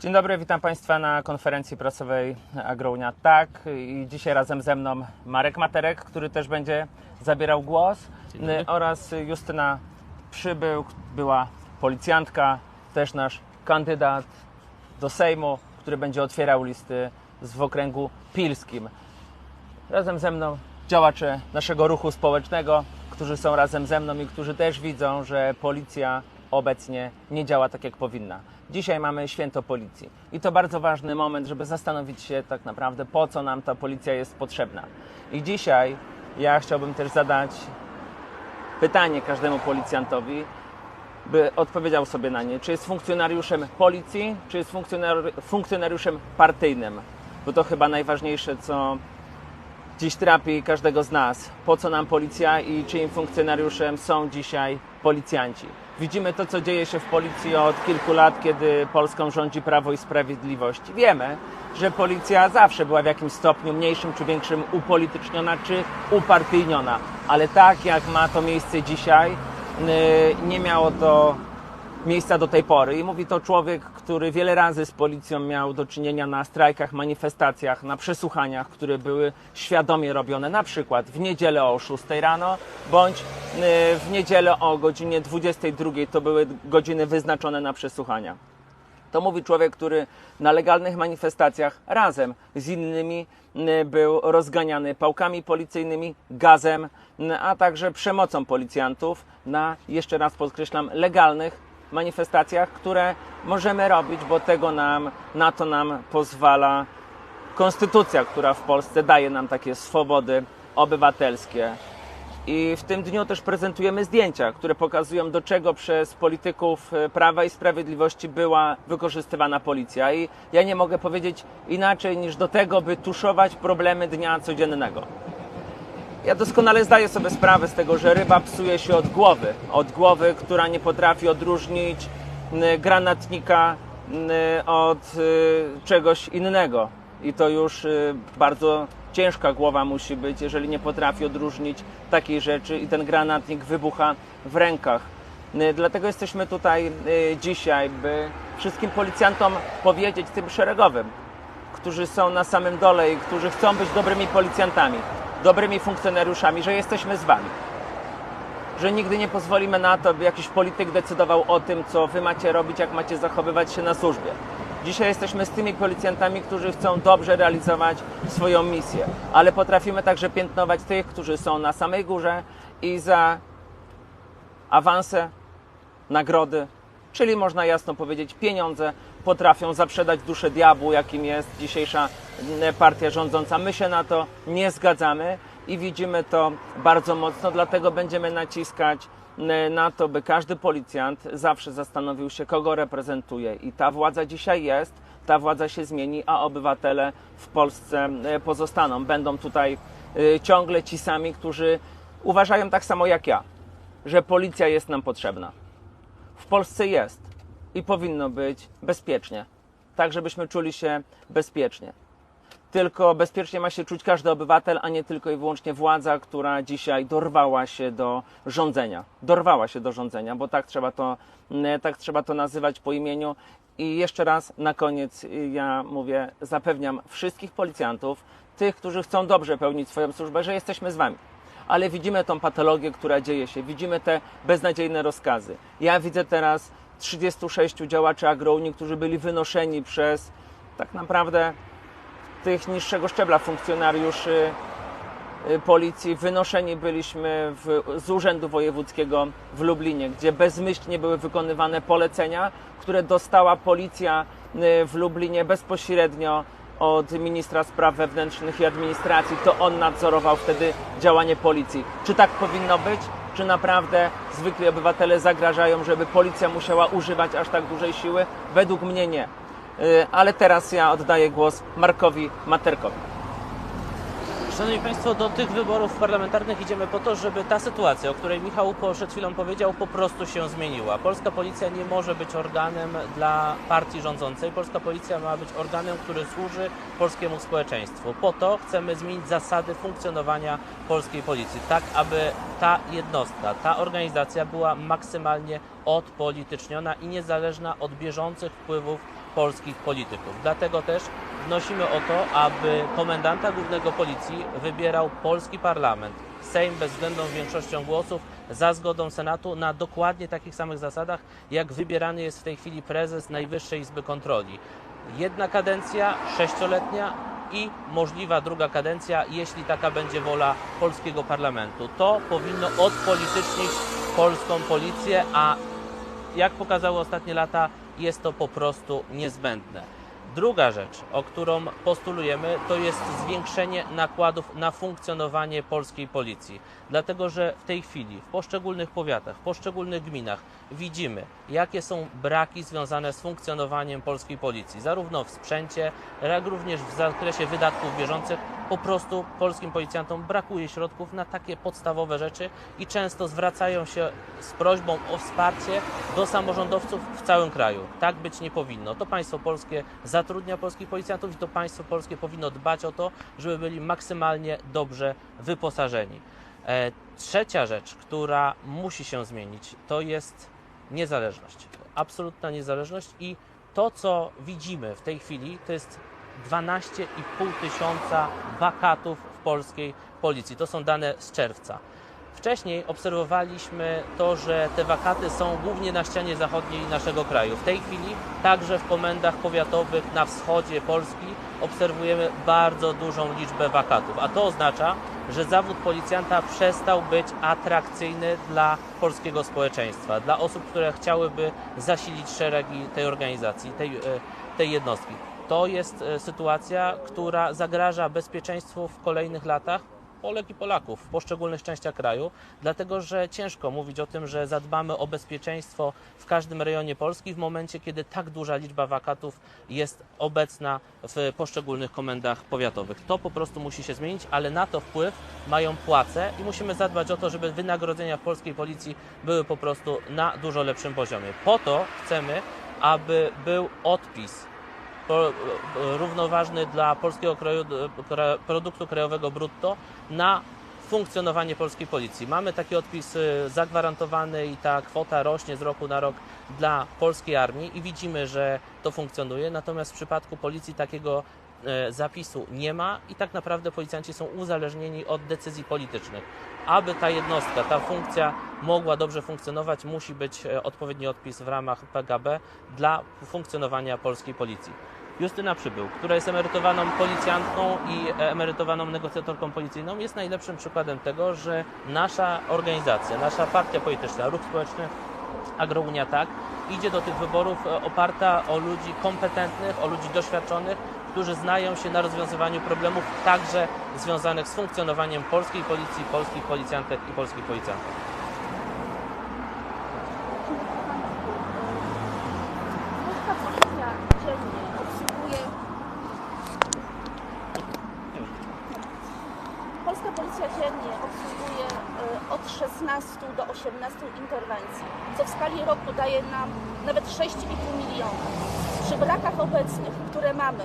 Dzień dobry, witam Państwa na konferencji prasowej Agrounia Tak. I dzisiaj razem ze mną Marek Materek, który też będzie zabierał głos y, oraz Justyna Przybył, była policjantka, też nasz kandydat do Sejmu, który będzie otwierał listy z- w okręgu pilskim. Razem ze mną działacze naszego ruchu społecznego, którzy są razem ze mną i którzy też widzą, że policja obecnie nie działa tak, jak powinna. Dzisiaj mamy święto policji i to bardzo ważny moment, żeby zastanowić się tak naprawdę, po co nam ta policja jest potrzebna. I dzisiaj ja chciałbym też zadać pytanie każdemu policjantowi, by odpowiedział sobie na nie, czy jest funkcjonariuszem policji, czy jest funkcjonar- funkcjonariuszem partyjnym, bo to chyba najważniejsze, co dziś trapi każdego z nas. Po co nam policja i czyim funkcjonariuszem są dzisiaj policjanci? Widzimy to, co dzieje się w policji od kilku lat, kiedy Polską rządzi Prawo i Sprawiedliwość. Wiemy, że policja zawsze była w jakimś stopniu mniejszym czy większym upolityczniona czy upartyjniona, ale tak jak ma to miejsce dzisiaj, yy, nie miało to miejsca do tej pory. I mówi to człowiek, który wiele razy z policją miał do czynienia na strajkach, manifestacjach, na przesłuchaniach, które były świadomie robione, na przykład w niedzielę o 6 rano, bądź y, w niedzielę o godzinie 22 to były godziny wyznaczone na przesłuchania. To mówi człowiek, który na legalnych manifestacjach razem z innymi y, był rozganiany pałkami policyjnymi, gazem, y, a także przemocą policjantów na, jeszcze raz podkreślam, legalnych manifestacjach, które możemy robić, bo tego nam, na to nam pozwala konstytucja, która w Polsce daje nam takie swobody obywatelskie. I w tym dniu też prezentujemy zdjęcia, które pokazują, do czego przez polityków e, Prawa i Sprawiedliwości była wykorzystywana policja. I ja nie mogę powiedzieć inaczej niż do tego, by tuszować problemy dnia codziennego. Ja doskonale zdaję sobie sprawę z tego, że ryba psuje się od głowy. Od głowy, która nie potrafi odróżnić granatnika od y, czegoś innego. I to już y, bardzo ciężka głowa musi być, jeżeli nie potrafi odróżnić takiej rzeczy i ten granatnik wybucha w rękach. Dlatego jesteśmy tutaj y, dzisiaj, by wszystkim policjantom powiedzieć, tym szeregowym, którzy są na samym dole i którzy chcą być dobrymi policjantami, dobrymi funkcjonariuszami, że jesteśmy z Wami. Że nigdy nie pozwolimy na to, by jakiś polityk decydował o tym, co Wy macie robić, jak macie zachowywać się na służbie. Dzisiaj jesteśmy z tymi policjantami, którzy chcą dobrze realizować swoją misję, ale potrafimy także piętnować tych, którzy są na samej górze i za awanse, nagrody, czyli można jasno powiedzieć pieniądze, potrafią zaprzedać duszę diabłu, jakim jest dzisiejsza mm, partia rządząca. My się na to nie zgadzamy i widzimy to bardzo mocno, dlatego będziemy naciskać mm, na to, by każdy policjant zawsze zastanowił się, kogo reprezentuje. I ta władza dzisiaj jest, ta władza się zmieni, a obywatele w Polsce mm, pozostaną. Będą tutaj y, ciągle ci sami, którzy uważają tak samo jak ja, że policja jest nam potrzebna w Polsce jest i powinno być bezpiecznie. Tak, żebyśmy czuli się bezpiecznie. Tylko bezpiecznie ma się czuć każdy obywatel, a nie tylko i wyłącznie władza, która dzisiaj dorwała się do rządzenia. Dorwała się do rządzenia, bo tak trzeba to, mm, tak trzeba to nazywać po imieniu. I jeszcze raz na koniec y, ja mówię, zapewniam wszystkich policjantów, tych, którzy chcą dobrze pełnić swoją służbę, że jesteśmy z Wami ale widzimy tą patologię, która dzieje się, widzimy te beznadziejne rozkazy. Ja widzę teraz 36 działaczy agrounii, którzy byli wynoszeni przez tak naprawdę tych niższego szczebla funkcjonariuszy y, policji. Wynoszeni byliśmy w, z Urzędu Wojewódzkiego w Lublinie, gdzie bezmyślnie były wykonywane polecenia, które dostała policja y, w Lublinie bezpośrednio od ministra spraw wewnętrznych i administracji. To on nadzorował wtedy działanie policji. Czy tak powinno być? Czy naprawdę zwykli obywatele zagrażają, żeby policja musiała używać aż tak dużej siły? Według mnie nie. Y, Ale teraz ja oddaję głos Markowi Materkowi. Szanowni Państwo, do tych wyborów parlamentarnych idziemy po to, żeby ta sytuacja, o której Michał przed chwilą powiedział, po prostu się zmieniła. Polska policja nie może być organem dla partii rządzącej. Polska policja ma być organem, który służy polskiemu społeczeństwu. Po to chcemy zmienić zasady funkcjonowania polskiej policji, tak aby ta jednostka, ta organizacja była maksymalnie odpolityczniona i niezależna od bieżących wpływów polskich polityków. Dlatego też wnosimy o to, aby komendanta głównego policji wybierał polski parlament. Sejm bezwzględną większością głosów za zgodą Senatu na dokładnie takich samych zasadach, jak wybierany jest w tej chwili prezes Najwyższej Izby Kontroli. Jedna kadencja, sześcioletnia i możliwa druga kadencja, jeśli taka będzie wola polskiego parlamentu. To powinno odpolitycznić polską policję, a jak pokazały ostatnie lata, jest to po prostu niezbędne. Druga rzecz, o którą postulujemy, to jest zwiększenie nakładów na funkcjonowanie polskiej policji. Dlatego, że w tej chwili w poszczególnych powiatach, w poszczególnych gminach widzimy, jakie są braki związane z funkcjonowaniem polskiej policji, zarówno w sprzęcie, jak również w zakresie wydatków bieżących. Po prostu polskim policjantom brakuje środków na takie podstawowe rzeczy i często zwracają się z prośbą o wsparcie do samorządowców w całym kraju. Tak być nie powinno. To państwo polskie zatrudnia polskich policjantów i to państwo polskie powinno dbać o to, żeby byli maksymalnie dobrze wyposażeni. E, Trzecia rzecz, która musi się zmienić, to jest niezależność. Absolutna niezależność i to, co widzimy w tej chwili, to jest 12,5 tysiąca wakatów w polskiej policji. To są dane z czerwca. Wcześniej obserwowaliśmy to, że te wakaty są głównie na ścianie zachodniej naszego kraju. W tej chwili także w komendach powiatowych na wschodzie Polski obserwujemy bardzo dużą liczbę wakatów, a to oznacza, że zawód policjanta przestał być atrakcyjny dla polskiego społeczeństwa, dla osób, które chciałyby zasilić szeregi tej organizacji, tej, e, tej jednostki. To jest e, sytuacja, która zagraża bezpieczeństwu w kolejnych latach Polek i Polaków w poszczególnych częściach kraju, dlatego że ciężko mówić o tym, że zadbamy o bezpieczeństwo w każdym rejonie Polski w momencie, kiedy tak duża liczba wakatów jest obecna w poszczególnych komendach powiatowych. To po prostu musi się zmienić, ale na to wpływ mają płace i musimy zadbać o to, żeby wynagrodzenia w polskiej policji były po prostu na dużo lepszym poziomie. Po to chcemy, aby był odpis równoważny dla polskiego kra- produktu krajowego brutto na funkcjonowanie polskiej policji. Mamy taki odpis y, zagwarantowany i ta kwota rośnie z roku na rok dla polskiej armii i widzimy, że to funkcjonuje. Natomiast w przypadku policji takiego e, zapisu nie ma i tak naprawdę policjanci są uzależnieni od decyzji politycznych. Aby ta jednostka, ta funkcja mogła dobrze funkcjonować, musi być e, odpowiedni odpis w ramach PGB dla funkcjonowania polskiej policji. Justyna Przybył, która jest emerytowaną policjantką i e, emerytowaną negocjatorką policyjną, jest najlepszym przykładem tego, że nasza organizacja, nasza partia polityczna, ruch społeczny Agrounia Tak, idzie do tych wyborów e, oparta o ludzi kompetentnych, o ludzi doświadczonych, którzy znają się na rozwiązywaniu problemów także związanych z funkcjonowaniem polskiej policji, polskich policjantek i polskich policjantów. Polska policja dziennie obsługuje. Y, od 16 do 18 interwencji, co w skali roku daje nam nawet 6,5 miliona. Przy brakach obecnych, które mamy,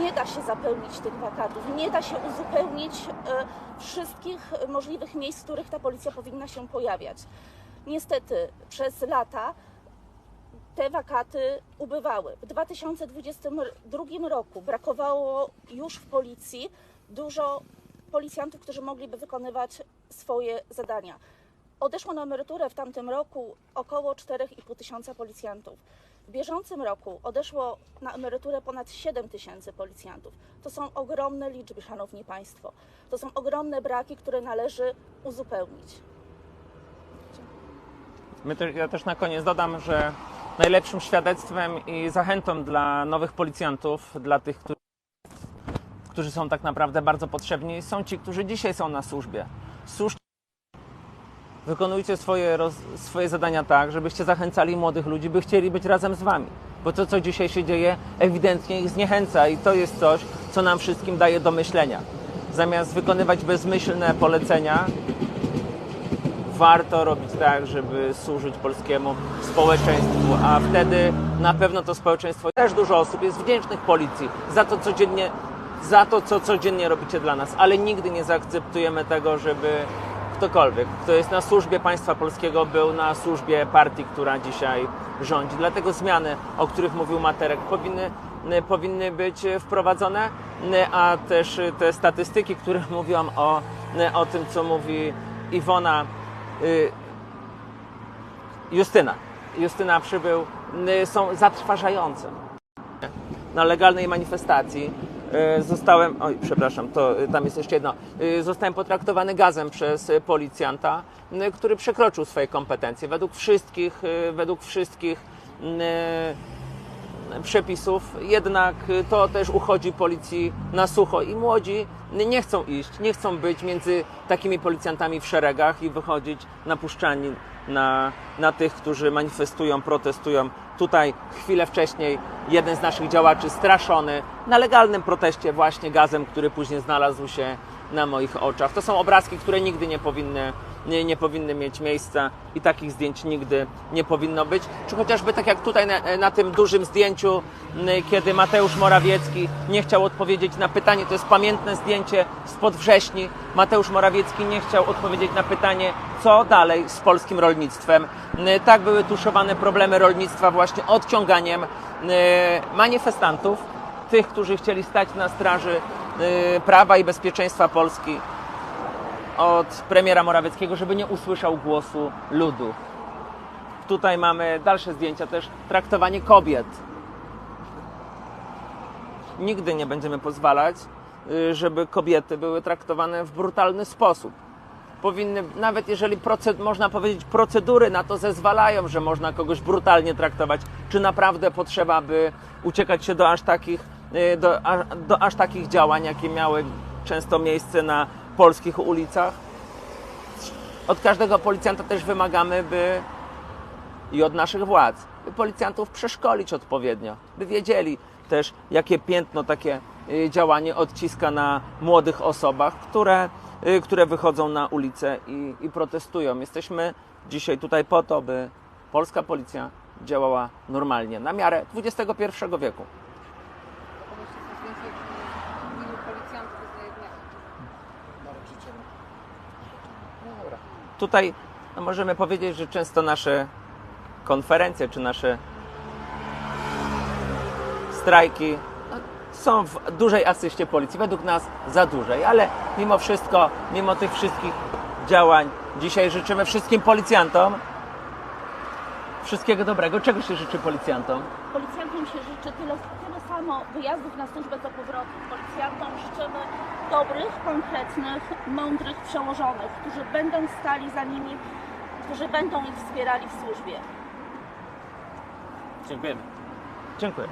nie da się zapełnić tych wakatów, nie da się uzupełnić y, wszystkich możliwych miejsc, w których ta policja powinna się pojawiać. Niestety przez lata te wakaty ubywały. W 2022 roku brakowało już w policji dużo policjantów, którzy mogliby wykonywać swoje zadania. Odeszło na emeryturę w tamtym roku około 4,5 tysiąca policjantów. W bieżącym roku odeszło na emeryturę ponad 7 tysięcy policjantów. To są ogromne liczby, Szanowni Państwo. To są ogromne braki, które należy uzupełnić. Te, ja też na koniec dodam, że najlepszym świadectwem i zachętą dla nowych policjantów, dla tych, którzy, którzy są tak naprawdę bardzo potrzebni, są ci, którzy dzisiaj są na służbie. Służcie, wykonujcie swoje, roz, swoje zadania tak, żebyście zachęcali młodych ludzi, by chcieli być razem z wami. Bo to, co dzisiaj się dzieje, ewidentnie ich zniechęca i to jest coś, co nam wszystkim daje do myślenia. Zamiast wykonywać bezmyślne polecenia, warto robić tak, żeby służyć polskiemu społeczeństwu, a wtedy na pewno to społeczeństwo, też dużo osób jest wdzięcznych policji za to codziennie, za to, co codziennie robicie dla nas, ale nigdy nie zaakceptujemy tego, żeby ktokolwiek, kto jest na służbie państwa polskiego, był na służbie partii, która dzisiaj rządzi. Dlatego zmiany, o których mówił Materek, powinny, powinny być wprowadzone, a też te statystyki, które mówiłam o, o tym, co mówi Iwona, y, Justyna. Justyna przybył, y, są zatrważające. Na legalnej manifestacji zostałem, oj przepraszam, to y, tam jest jeszcze jedno, Y, zostałem potraktowany gazem przez policjanta, y, który przekroczył swoje kompetencje. Według wszystkich, według wszystkich przepisów, jednak to też uchodzi policji na sucho i młodzi nie chcą iść, nie chcą być między takimi policjantami w szeregach i wychodzić napuszczani na, na tych, którzy manifestują, protestują. Tutaj chwilę wcześniej jeden z naszych działaczy straszony na legalnym proteście właśnie gazem, który później znalazł się na moich oczach. To są obrazki, które nigdy nie powinny, nie, nie powinny mieć miejsca i takich zdjęć nigdy nie powinno być. Czy chociażby tak jak tutaj na, na tym dużym zdjęciu, kiedy Mateusz Morawiecki nie chciał odpowiedzieć na pytanie, to jest pamiętne zdjęcie spod wrześni. Mateusz Morawiecki nie chciał odpowiedzieć na pytanie, co dalej z polskim rolnictwem. Tak były tuszowane problemy rolnictwa właśnie odciąganiem manifestantów, tych, którzy chcieli stać na straży prawa i bezpieczeństwa Polski od premiera Morawieckiego, żeby nie usłyszał głosu ludu. Tutaj mamy dalsze zdjęcia też traktowanie kobiet. Nigdy nie będziemy pozwalać, y, żeby kobiety były traktowane w brutalny sposób. Powinny, nawet jeżeli proced, można powiedzieć, procedury na to zezwalają, że można kogoś brutalnie traktować, czy naprawdę potrzeba, by uciekać się do aż takich, y, do, do aż takich działań, jakie miały często miejsce na polskich ulicach? Od każdego policjanta też wymagamy, by i od naszych władz, by policjantów przeszkolić odpowiednio, by wiedzieli też, jakie piętno takie y, działanie odciska na młodych osobach, które, y, które wychodzą na ulicę i, i protestują. Jesteśmy dzisiaj tutaj po to, by polska policja działała normalnie, na miarę XXI wieku. Kogoś jest coś więcej ilu policjantów za jednego. Tutaj no, możemy powiedzieć, że często nasze konferencje czy nasze strajki są w dużej asyście policji. Według nas za dużej, ale mimo wszystko, mimo tych wszystkich działań, dzisiaj życzymy wszystkim policjantom wszystkiego dobrego. Czego się życzy policjantom? Policjantom się życzy tyle samo wyjazdów na służbę co powrotów. Policjantom życzymy dobrych, konkretnych, mądrych przełożonych, którzy będą stali za nimi, którzy będą ich wspierali w służbie. Dziękujemy. Dziękuję.